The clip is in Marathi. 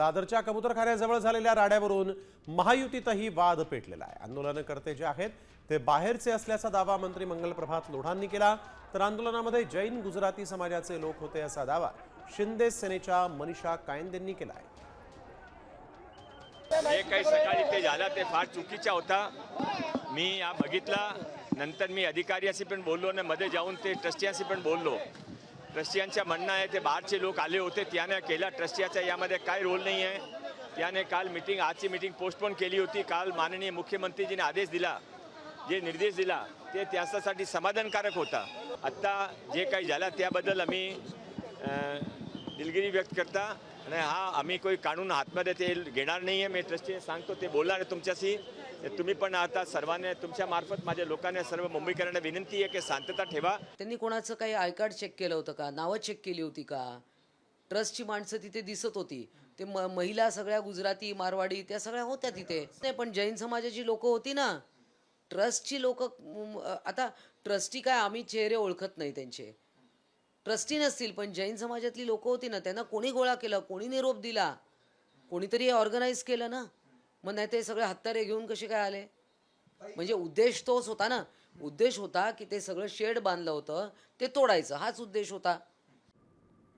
दादरच्या कबुतरखान्याजवळ झालेल्या राड्यावरून महायुतीतही वाद पेटलेला आहे. आंदोलनकर्ते जे आहेत ते बाहेरचे असल्याचा दावा मंत्री मंगल प्रभात लोढांनी केला. तर आंदोलनामध्ये जैन गुजराती समाजाचे लोक होते असा दावा शिंदे सेनेच्या मनीषा कायंदेंनी केला आहे. जे काही सकाळी ते झाला ते फार चुकीचा होता. मी या बघितला. नंतर मी अधिकाऱ्याशी पण बोललो आणि मध्ये जाऊन ते ट्रस्टियांशी पण बोललो. ट्रस्टियांचं म्हणणं आहे ते बाहेरचे लोक आले होते त्याने केला. ट्रस्टियाचा यामध्ये काय रोल नाही आहे. त्याने काल मिटिंग आजची मिटिंग पोस्टपोन केली होती. काल माननीय मुख्यमंत्रीजीने आदेश दिला. जे निर्देश दिला ते त्याच्यासाठी समाधानकारक होता. आत्ता जे काही झालं त्याबद्दल आम्ही दिलगिरी व्यक्त करता. आणि हा आम्ही कोई कानून हातमध्ये ते घेणार नाही आहे मी ट्रस्टी सांगतो ते बोलणार आहे तुमच्याशी. तुम्ही पण आता सर्वांनी तुमच्या मार्फत माझ्या लोकांना सर्व मुंबईकरांना विनंती आहे की शांतता ठेवा. त्यांनी कोणाचं काही आय कार्ड चेक केलं होतं का? नावं चेक केली होती का? ट्रस्टची माणसं तिथे दिसत होती. ते म महिला सगळ्या गुजराती मारवाडी त्या सगळ्या होत्या तिथे. नाही पण जैन समाजाची लोक होती ना. ट्रस्टची लोक आता ट्रस्टी काय आम्ही चेहरे ओळखत नाही त्यांचे. ट्रस्टी नसतील पण जैन समाजातली लोक होती ना त्यांना कोणी गोळा केलं कोणी निरोप दिला? कोणीतरी ऑर्गनाईज केलं ना? मग नाही ते सगळे हत्यारे घेऊन कसे काय आले? म्हणजे उद्देश तोच होता ना. उद्देश होता की ते सगळं शेड बांधलं होतं ते तोडायचं. हाच उद्देश होता.